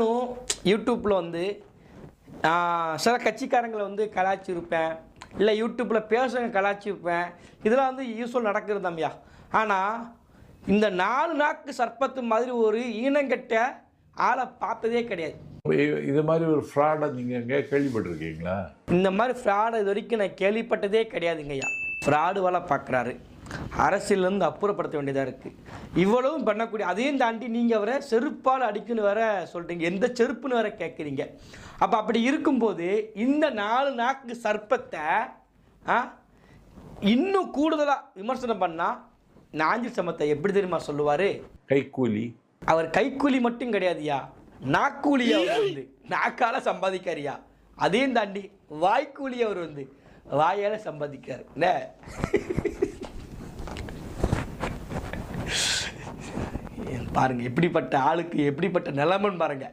நானும் யூடியூப்பில் வந்து சில கட்சிக்காரங்களை வந்து கலாய்ச்சிருப்பேன். இல்லை யூடியூப்பில் பேசுறவங்க கலாய்ச்சிருப்பேன். இதெல்லாம் வந்து யூஸ்வல் நடக்கிறது தம்பியா? ஆனால் இந்த நாலு நாக்கு சர்ப்பத்து மாதிரி ஒரு ஈனங்கட்ட ஆளை பார்த்ததே கிடையாது. இது மாதிரி ஒரு ஃப்ராடை நீங்கள் எங்கே கேள்விப்பட்டிருக்கீங்களா? இந்த மாதிரி ஃப்ராடு இது வரைக்கும் நான் கேள்விப்பட்டதே கிடையாதுங்கய்யா. ஃப்ராடு வேலை பார்க்குறாரு. அரசியலேருந்து அப்புறப்படுத்த வேண்டியதாக இருக்குது இவ்வளவும் பண்ணக்கூடிய அதையும் தாண்டி நீங்கள் அவரை செருப்பால் அடிக்குன்னு வேற சொல்கிறீங்க எந்த செருப்புன்னு வேற கேட்குறீங்க அப்போ அப்படி இருக்கும்போது இந்த நாலு நாக்கு சர்ப்பத்தை இன்னும் கூடுதலாக விமர்சனம் பண்ணால் நாஞ்சில் சமத்தை எப்படி தெரியுமா சொல்லுவார்? கைக்கூலி. அவர் கைக்கூலி மட்டும் கிடையாதுயா நாக்கூலி அவர் வந்து. நாக்கால சம்பாதிக்காரியா அதையும் தாண்டி வாய்க்கூலி அவர் வந்து. வாயால சம்பாதிக்காரு. என்ன? பாருங்கள் எப்படிப்பட்ட ஆளுக்கு எப்படிப்பட்ட நிலமன்னு பாருங்கள்